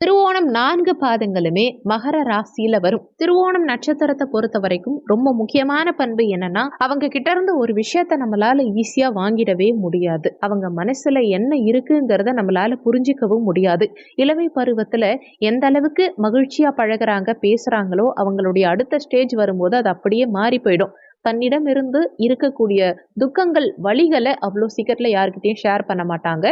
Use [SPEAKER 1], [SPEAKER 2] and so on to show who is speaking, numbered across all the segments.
[SPEAKER 1] திருவோணம் நான்கு பாதங்களுமே மகர ராசியில வரும். திருவோணம் நட்சத்திரத்தை பொறுத்த வரைக்கும் ரொம்ப முக்கியமான பண்பு என்னன்னா அவங்க கிட்ட இருந்து ஒரு விஷயத்த நம்மளால ஈஸியா வாங்கிடவே முடியாது. அவங்க மனசுல என்ன இருக்குங்கிறத நம்மளால புரிஞ்சிக்கவும் முடியாது. இளமை பருவத்துல எந்த அளவுக்கு மகிழ்ச்சியா பழகுறாங்க பேசுறாங்களோ அவங்களுடைய அடுத்த ஸ்டேஜ் வரும்போது அது அப்படியே மாறி போயிடும். தன்னிடம் இருந்து இருக்கக்கூடிய துக்கங்கள் வழிகளை அவ்வளோ சீக்கிரத்தில் யாருக்கிட்டையும் ஷேர் பண்ண மாட்டாங்க.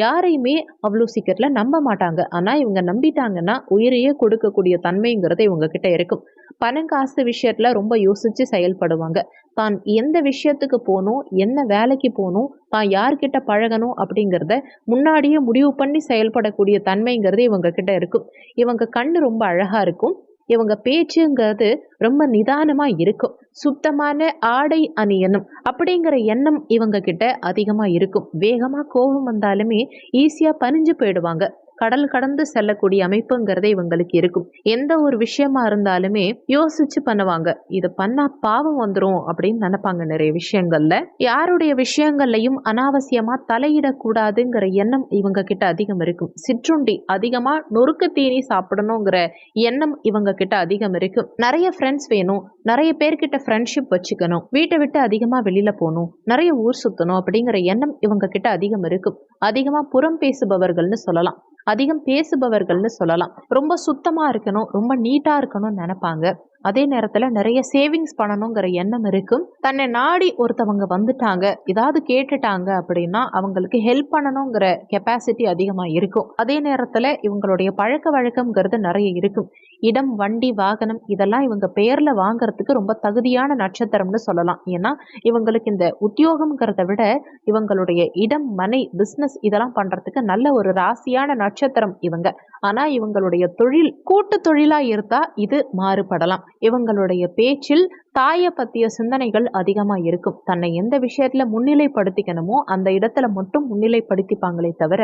[SPEAKER 1] யாரையுமே அவ்வளோ சீக்கிரத்தில் நம்ப மாட்டாங்க. ஆனால் இவங்க நம்பிட்டாங்கன்னா உயிரையே கொடுக்கக்கூடிய தன்மைங்கிறது இவங்க கிட்ட இருக்கும். பணம் காசு விஷயத்தில் ரொம்ப யோசித்து செயல்படுவாங்க. தான் எந்த விஷயத்துக்கு போகணும் என்ன வேலைக்கு போகணும் தான் யார்கிட்ட பழகணும் அப்படிங்கிறத முன்னாடியே முடிவு பண்ணி செயல்படக்கூடிய தன்மைங்கிறது இவங்க கிட்ட இருக்கும். இவங்க கண் ரொம்ப அழகாக இருக்கும். இவங்க பேச்சுங்கிறது ரொம்ப நிதானமாக இருக்கும். சுத்தமான ஆடை அணியணும் அப்படிங்கிற எண்ணம் இவங்க கிட்ட அதிகமாக இருக்கும். வேகமாக கோபம் வந்தாலுமே ஈஸியாக பணிஞ்சு போயிடுவாங்க. கடல் கடந்து செல்லக்கூடிய அமைப்புங்கிறதே இவங்களுக்கு இருக்கும். எந்த ஒரு விஷயமா இருந்தாலுமே யோசிச்சு பண்ணுவாங்க. இதை பண்ணா பாவம் வந்துடும் அப்படின்னு நினைப்பாங்க நிறைய விஷயங்கள்ல. யாருடைய விஷயங்கள்லையும் அனாவசியமா தலையிடக்கூடாதுங்கிற எண்ணம் இவங்க கிட்ட அதிகம் இருக்கும். சிற்றுண்டி அதிகமா நொறுக்கு தீனி சாப்பிடணுங்கிற எண்ணம் இவங்க கிட்ட அதிகம் இருக்கும். நிறைய ஃப்ரெண்ட்ஸ் வேணும். நிறைய பேர்கிட்ட ஃப்ரெண்ட்ஷிப் வச்சுக்கணும். வீட்டை விட்டு அதிகமா வெளியில போகணும். நிறைய ஊர் சுத்தணும் அப்படிங்கிற எண்ணம் இவங்க கிட்ட அதிகம் இருக்கும். அதிகமா புறம் பேசுபவர்கள்னு சொல்லலாம். அதிகம் பேசுபவர்கள்னு சொல்லலாம். ரொம்ப சுத்தமாக இருக்கணும் ரொம்ப நீட்டாக இருக்கணும்னு நினைப்பாங்க. அதே நேரத்தில் நிறைய சேவிங்ஸ் பண்ணணுங்கிற எண்ணம் இருக்கும். தன்னை நாடி ஒருத்தவங்க வந்துட்டாங்க ஏதாவது கேட்டுட்டாங்க அப்படின்னா அவங்களுக்கு ஹெல்ப் பண்ணணுங்கிற கெப்பாசிட்டி அதிகமாக இருக்கும். அதே நேரத்தில் இவங்களுடைய பழக்க வழக்கம்ங்கிறது நிறைய இருக்கும். இடம் வண்டி வாகனம் இதெல்லாம் இவங்க பெயரில் வாங்குறதுக்கு ரொம்ப தகுதியான நட்சத்திரம்னு சொல்லலாம். ஏன்னா இவங்களுக்கு இந்த உத்தியோகம்ங்கிறத விட இவங்களுடைய இடம் மனை பிஸ்னஸ் இதெல்லாம் பண்ணுறதுக்கு நல்ல ஒரு ராசியான நட்சத்திரம் இவங்க. ஆனால் இவங்களுடைய தொழில் கூட்டு தொழிலாக இருந்தால் இது மாறுபடலாம். இவங்களுடைய பேச்சில் தாயை பற்றிய சிந்தனைகள் அதிகமாக இருக்கும். தன்னை எந்த விஷயத்தில் முன்னிலைப்படுத்திக்கணுமோ அந்த இடத்துல மட்டும் முன்னிலைப்படுத்திப்பாங்களே தவிர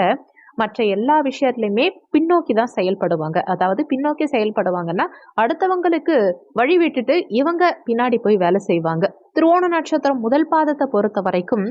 [SPEAKER 1] மற்ற எல்லா விஷயத்துலையுமே பின்னோக்கி தான் செயல்படுவாங்க. அதாவது பின்னோக்கி செயல்படுவாங்கன்னா அடுத்தவங்களுக்கு வழி விட்டுட்டு இவங்க பின்னாடி போய் வேலை செய்வாங்க. திருவோண நட்சத்திரம் முதல் பாதத்தை பொறுத்த வரைக்கும்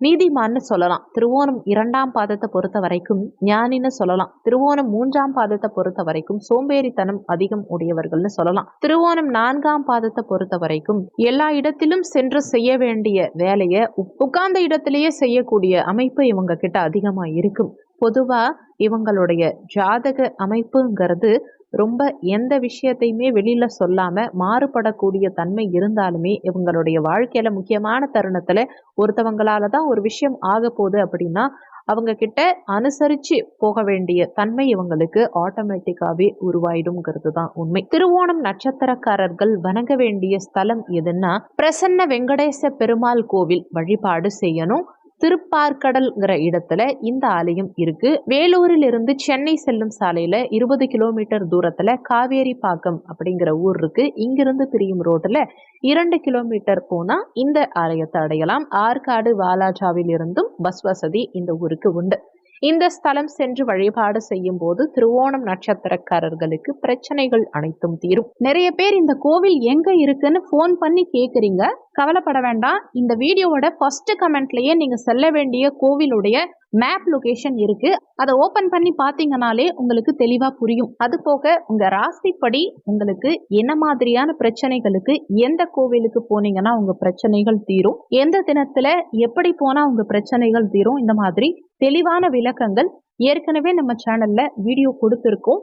[SPEAKER 1] நீதிமான்னு சொல்லலாம். திருவோணம் இரண்டாம் பாதத்தை பொறுத்த வரைக்கும் ஞானின்னு சொல்லலாம். திருவோணம் மூன்றாம் பாதத்தை பொறுத்த வரைக்கும் சோம்பேறித்தனம் அதிகம் உடையவர்கள்னு சொல்லலாம். திருவோணம் நான்காம் பாதத்தை பொறுத்த வரைக்கும் எல்லா இடத்திலும் சென்று செய்ய வேண்டிய வேலையை உட்கார்ந்த இடத்திலேயே செய்யக்கூடிய அமைப்பு இவங்க கிட்ட அதிகமா இருக்கும். பொதுவா இவங்களுடைய ஜாதக அமைப்புங்கிறது ரொம்ப எந்த விஷயத்தையுமே வெளியில் சொல்லாமல் மாறுபடக்கூடிய தன்மை இருந்தாலுமே இவங்களுடைய வாழ்க்கையில் முக்கியமான தருணத்தில் ஒருத்தவங்களால தான் ஒரு விஷயம் ஆக போகுது அப்படின்னா அவங்க கிட்ட அனுசரிச்சு போக வேண்டிய தன்மை இவங்களுக்கு ஆட்டோமேட்டிக்காவே உருவாயிடும்ங்கிறது தான் உண்மை. திருவோணம் நட்சத்திரக்காரர்கள் வணங்க வேண்டிய ஸ்தலம் எதுன்னா பிரசன்ன வெங்கடேச பெருமாள் கோவில் வழிபாடு செய்யணும். திருப்பார்கடல்ங்கிற இடத்துல இந்த ஆலயம் இருக்கு. வேலூரில் இருந்து சென்னை செல்லும் சாலையில இருபது கிலோமீட்டர் தூரத்துல காவேரி பாக்கம் அப்படிங்கிற ஊர் இருக்கு. இங்கிருந்து பிரியும் ரோட்ல இரண்டு கிலோமீட்டர் போனா இந்த ஆலயத்தை அடையலாம். ஆற்காடு வாலாஜாவில் இருந்தும் பஸ் வசதி இந்த ஊருக்கு உண்டு. இந்த ஸ்தலம் சென்று வழிபாடு செய்யும் போது திருவோணம் நட்சத்திரக்காரர்களுக்கு பிரச்சனைகள் அனைத்தும் தீரும். நிறைய பேர் இந்த கோவில் எங்க இருக்குன்னு போன் பண்ணி கேக்குறீங்க. கவலைப்பட வேண்டாம். இந்த வீடியோவோட ஃபர்ஸ்ட் கமெண்ட்லயே நீங்கள் செல்ல வேண்டிய கோவிலுடைய மேப் லொகேஷன் இருக்கு. அதை ஓபன் பண்ணி பார்த்தீங்கனாலே உங்களுக்கு தெளிவா புரியும். அது போக உங்க ராசிப்படி உங்களுக்கு என்ன மாதிரியான பிரச்சனைகளுக்கு எந்த கோவிலுக்கு போனீங்கன்னா உங்க பிரச்சனைகள் தீரும். எந்த தினத்துல எப்படி போனா உங்க பிரச்சனைகள் தீரும். இந்த மாதிரி தெளிவான விளக்கங்கள் ஏற்கனவே நம்ம சேனல்ல வீடியோ கொடுத்துருக்கோம்.